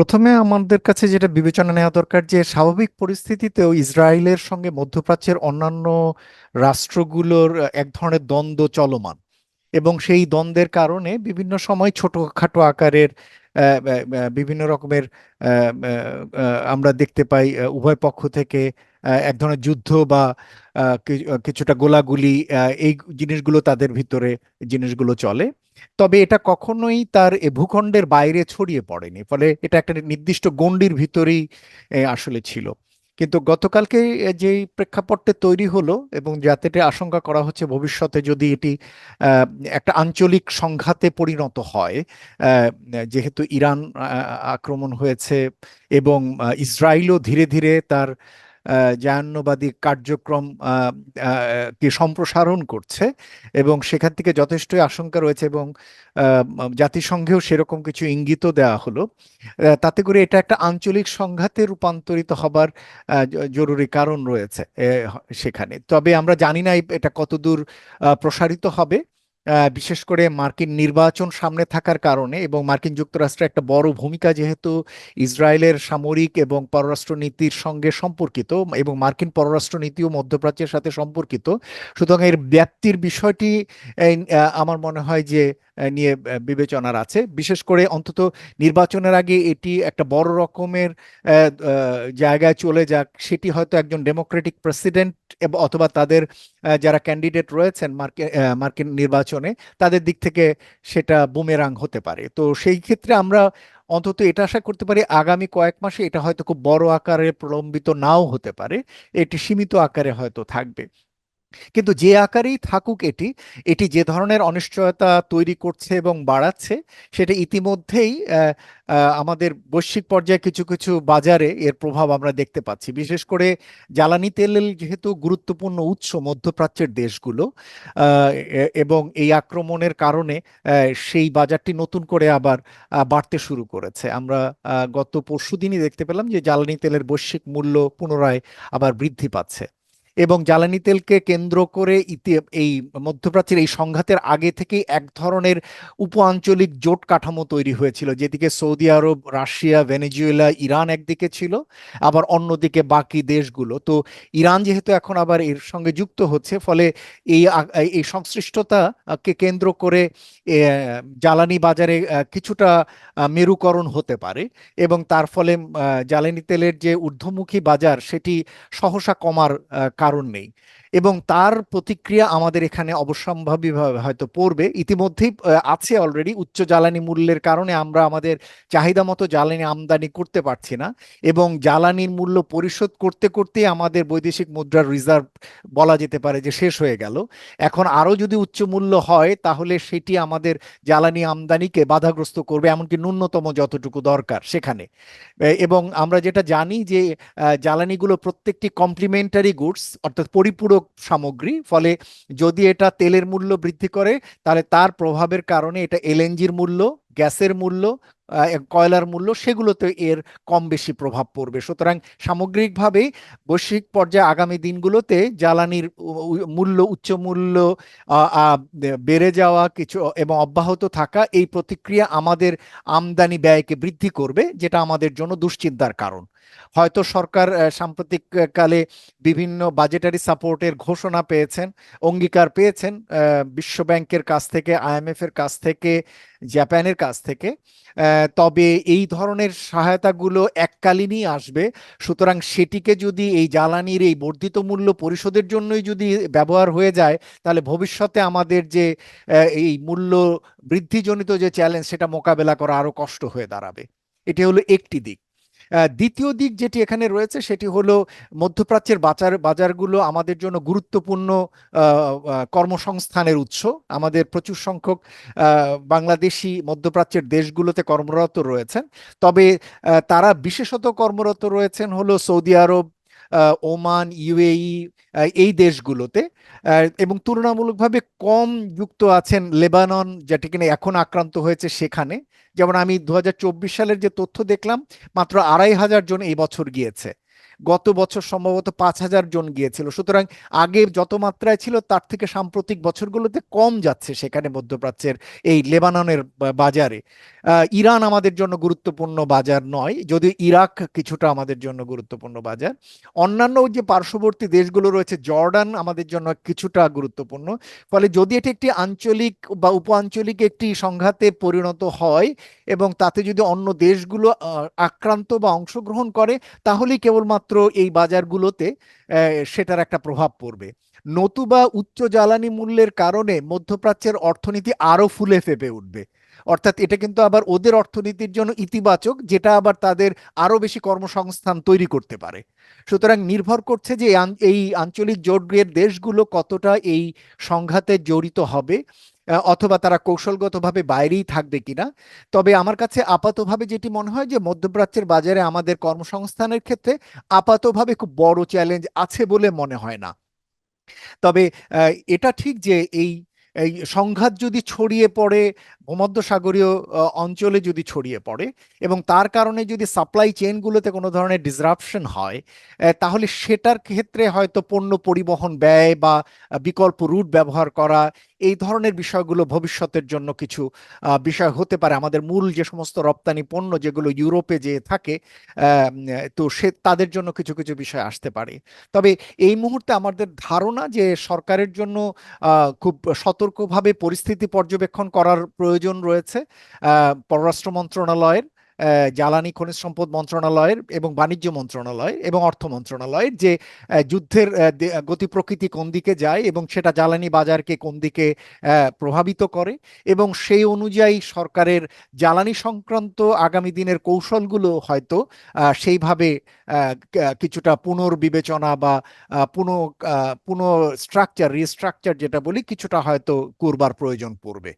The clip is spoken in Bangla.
প্রথমে আমাদের কাছে যেটা বিবেচনা নেওয়া দরকার যে স্বাভাবিক পরিস্থিতিতেও ইসরায়েলের সঙ্গে মধ্যপ্রাচ্যের অন্যান্য রাষ্ট্রগুলোর এক ধরনের দ্বন্দ্ব চলমান। এবং সেই দ্বন্দ্বের কারণে বিভিন্ন সময় ছোটখাটো আকারের বিভিন্ন রকমের আমরা দেখতে পাই উভয় পক্ষ থেকে এক ধরনের যুদ্ধ বা কিছুটা গোলাগুলি এই জিনিসগুলো তাদের ভিতরে জিনিসগুলো চলে। তবে এটা কখনোই তার ভূখণ্ডের বাইরে ছড়িয়ে পড়েনি, ফলে এটা একটা নির্দিষ্ট গণ্ডির ভিতরেই আসলে ছিল। কিন্তু গতকালকে যে যেই প্রেক্ষাপটটা তৈরি হলো এবং যাতে আশঙ্কা করা হচ্ছে ভবিষ্যতে যদি এটি একটা আঞ্চলিক সংঘাতে পরিণত হয় যেহেতু ইরান আক্রমণ হয়েছে এবং ইসরায়েলও ধীরে ধীরে তার জাহান্নবাদী কার্যক্রম কে সম্প্রসারণ করছে এবং সেখান থেকে যথেষ্টই আশঙ্কা রয়েছে এবং জাতিসংঘেও সেরকম কিছু ইঙ্গিতও দেওয়া হলো। তাতে করে এটা একটা আঞ্চলিক সংঘাতে রূপান্তরিত হবার জরুরি কারণ রয়েছে সেখানে। তবে আমরা জানি না এটা কতদূর প্রসারিত হবে। বিশেষ করে মার্কিন নির্বাচন সামনে থাকার কারণে এবং মার্কিন যুক্তরাষ্ট্রের একটা বড় ভূমিকা যেহেতু ইসরায়েলের সামরিক এবং পররাষ্ট্র নীতির সঙ্গে সম্পর্কিত এবং মার্কিন পররাষ্ট্র নীতিও মধ্যপ্রাচ্যের সাথে সম্পর্কিত। সুতরাং এর ব্যাপ্তির বিষয়টি আমার মনে হয় যে নিয়ে বিবেচনার আছে। বিশেষ করে অন্তত নির্বাচনের আগে এটি একটা বড় রকমের জায়গায় চলে যাক। সেটি হয়তো একজন ডেমোক্রেটিক প্রেসিডেন্ট অথবা তাদের যারা ক্যান্ডিডেট রয়েছেন মার্কিন মার্কিন নির্বাচনে তাদের দিক থেকে সেটা বুমেরাং হতে পারে। তো সেই ক্ষেত্রে আমরা অন্তত এটা আশা করতে পারি আগামী কয়েক মাসে এটা হয়তো খুব বড় আকারে প্রলম্বিত নাও হতে পারে। এটি সীমিত আকারে হয়তো থাকবে। কিন্তু যে আকারেই থাকুক এটি এটি যে ধরনের অনিশ্চয়তা তৈরি করছে এবং বাড়াচ্ছে, সেটা ইতিমধ্যেই আমাদের বৈশ্বিক পর্যায়ে কিছু কিছু বাজারে এর প্রভাব আমরা দেখতে পাচ্ছি। বিশেষ করে জ্বালানি তেলের যেহেতু গুরুত্বপূর্ণ উৎস মধ্যপ্রাচ্যের দেশগুলো এবং এই আক্রমণের কারণে সেই বাজারটি নতুন করে আবার বাড়তে শুরু করেছে। আমরা গত পরশুদিনই দেখতে পেলাম যে জ্বালানি তেলের বৈশ্বিক মূল্য পুনরায় আবার বৃদ্ধি পাচ্ছে। এবং জ্বালানি তেলকে কেন্দ্র করে ইতি এই মধ্যপ্রাচ্যের এই সংঘাতের আগে থেকেই এক ধরনের উপ আঞ্চলিক জোট কাঠামো তৈরি হয়েছিল। যেদিকে Saudi Arab Russia Venezuela Iran একদিকে ছিল আবার অন্যদিকে বাকি দেশগুলো। তো ইরান যেহেতু এখন আবার এর সঙ্গে যুক্ত হচ্ছে ফলে এই এই সংশ্লিষ্টতাকে কেন্দ্র করে জ্বালানি বাজারে কিছুটা মেরুকরণ হতে পারে এবং তার ফলে জ্বালানি তেলের যে ঊর্ধ্বমুখী বাজার সেটি সহসা কমার আহ, কারণ নেই। এবং তার প্রতিক্রিয়া আমাদের এখানে অবশ্যম্ভাবীভাবে হয়তো পড়বে। ইতিমধ্যেই আছে অলরেডি উচ্চ জ্বালানি মূল্যের কারণে আমরা আমাদের চাহিদা মতো জ্বালানি আমদানি করতে পারছি না এবং জ্বালানির মূল্য পরিশোধ করতে করতেই আমাদের বৈদেশিক মুদ্রার রিজার্ভ বলা যেতে পারে যে শেষ হয়ে গেল। এখন আরও যদি উচ্চ মূল্য হয়, তাহলে সেটি আমাদের জ্বালানি আমদানিকে বাধাগ্রস্ত করবে, এমনকি ন্যূনতম যতটুকু দরকার সেখানে। এবং আমরা যেটা জানি যে জ্বালানিগুলো প্রত্যেকটি কমপ্লিমেন্টারি গুডস অর্থাৎ পরিপূরক সামগ্রী, ফলে যদি এটা তেলের মূল্য বৃদ্ধি করে, তাহলে তার প্রভাবের কারণে এটা এলএনজির মূল্য, গ্যাসের মূল্য কয়লার মূল্য, সেগুলোতে এর কম বেশি প্রভাব পড়বে। সুতরাং সামগ্রিকভাবে বৈশ্বিক পর্যায়ে আগামী দিনগুলোতে জ্বালানির মূল্য, উচ্চ মূল্য বেড়ে যাওয়া কিছু এবং অব্যাহত থাকা এই প্রতিক্রিয়া আমাদের আমদানি ব্যয়কে বৃদ্ধি করবে, যেটা আমাদের জন্য দুশ্চিন্তার কারণ। হয়তো সরকার আহ, সাম্প্রতিক কালে বিভিন্ন বাজেটারি সাপোর্টের ঘোষণা পেয়েছেন অঙ্গীকার পেয়েছেন আহ, বিশ্ব ব্যাংকের কাছ থেকে আইএমএফ এর কাছ থেকে জাপানের কাছ থেকে। তবে এই ধরনের সহায়তাগুলো এককালীনই আসবে। সুতরাং সেটিকে যদি এই জ্বালানির এই বর্ধিত মূল্য পরিশোধের জন্যই যদি ব্যবহার হয়ে যায় তাহলে ভবিষ্যতে আমাদের যে এই মূল্য বৃদ্ধিজনিত যে চ্যালেঞ্জ সেটা মোকাবেলা করা আরও কষ্ট হয়ে দাঁড়াবে। এটি হলো একটি দিক। দ্বিতীয় দিক যেটি এখানে রয়েছে সেটি হলো মধ্যপ্রাচ্যের বাজার, বাজারগুলো আমাদের জন্য গুরুত্বপূর্ণ কর্মসংস্থানের উৎস। আমাদের প্রচুর সংখ্যক বাংলাদেশি মধ্যপ্রাচ্যের দেশগুলোতে কর্মরত রয়েছেন। তবে তারা বিশেষত কর্মরত রয়েছেন হলো সৌদি আরব ওমান, ইউএই এই দেশগুলোতে এবং তুলনামূলকভাবে কম যুক্ত আছেন লেবানন, যেটি কিনা এখন আক্রান্ত হয়েছে সেখানে। যেমন আমি দু হাজার চব্বিশ সালের যে তথ্য দেখলাম, মাত্র আড়াই হাজার জন এই বছর গিয়েছে। গত বছর সম্ভবত পাঁচ হাজার জন গিয়েছিল। সুতরাং আগে যত মাত্রায় ছিল, তার থেকে সাম্প্রতিক বছরগুলোতে কম যাচ্ছে সেখানে মধ্যপ্রাচ্যের এই লেবাননের বাজারে। ইরান আমাদের জন্য গুরুত্বপূর্ণ বাজার নয়, যদিও ইরাক কিছুটা আমাদের জন্য গুরুত্বপূর্ণ বাজার। অন্যান্য যে পার্শ্ববর্তী দেশগুলো রয়েছে, জর্ডান আমাদের জন্য কিছুটা গুরুত্বপূর্ণ। ফলে যদি এটি একটি আঞ্চলিক বা উপ আঞ্চলিক একটি সংঘাতে পরিণত হয় এবং তাতে যদি অন্য দেশগুলো আক্রান্ত বা অংশগ্রহণ করে, তাহলেই কেবলমাত্র এই বাজারগুলোতে সেটার একটা প্রভাব পড়বে। নতুবা উচ্চ জ্বালানি মূল্যের কারণে মধ্যপ্রাচ্যের অর্থনীতি আরও ফুলে ফেপে উঠবে। অর্থাৎ এটা কিন্তু আবার ওদের অর্থনীতির জন্য ইতিবাচক, যেটা আবার তাদের আরও বেশি কর্মসংস্থান তৈরি করতে পারে। সুতরাং নির্ভর করছে যে এই আঞ্চলিক জোটের দেশগুলো কতটা এই সংঘাতে জড়িত হবে। অথবা তারা কৌশলগতভাবে বাইরেই থাকবে কিনা। তবে আমার কাছে আপাতভাবে যেটি মনে হয় যে, মধ্যপ্রাচ্যের বাজারে আমাদের কর্মসংস্থানের ক্ষেত্রে আপাতভাবে খুব বড় চ্যালেঞ্জ আছে বলে মনে হয় না। তবে এটা ঠিক যে, এই এই সংঘাত যদি ছড়িয়ে পড়ে ভূমধ্যসাগরীয় অঞ্চলে যদি ছড়িয়ে পড়ে এবং তার কারণে যদি সাপ্লাই চেইনগুলোতে কোনো ধরনের ডিসরাপশন হয় তাহলে সেটার ক্ষেত্রে হয়তো পণ্য পরিবহন ব্যয় বা বিকল্প রুট ব্যবহার করা, এই ধরনের বিষয়গুলো ভবিষ্যতের জন্য কিছু বিষয় হতে পারে। আমাদের মূল যে সমস্ত রপ্তানি পণ্য যেগুলো ইউরোপে যে থাকে তো সে, তাদের জন্য কিছু কিছু বিষয় আসতে পারে। তবে এই মুহূর্তে আমাদের ধারণা যে সরকারের জন্য খুব সতর্কভাবে পরিস্থিতি পর্যবেক্ষণ করার প্রয়োজন রয়েছে পররাষ্ট্র মন্ত্রণালয়ের জ্বালানি খনিজ সম্পদ মন্ত্রণালয়ের এবং বাণিজ্য মন্ত্রণালয় এবং অর্থ মন্ত্রণালয়ের যে যুদ্ধের গতি প্রকৃতি কোন দিকে যায় এবং সেটা জ্বালানি বাজারকে কোন দিকে প্রভাবিত করে এবং সেই অনুযায়ী সরকারের জ্বালানি সংক্রান্ত আগামী দিনের কৌশলগুলো হয়তো সেইভাবে কিছুটা পুনর্বিবেচনা বা পুনঃ পুনঃ স্ট্রাকচার রিস্ট্রাকচার যেটা বলি কিছুটা হয়তো করবার প্রয়োজন পড়বে।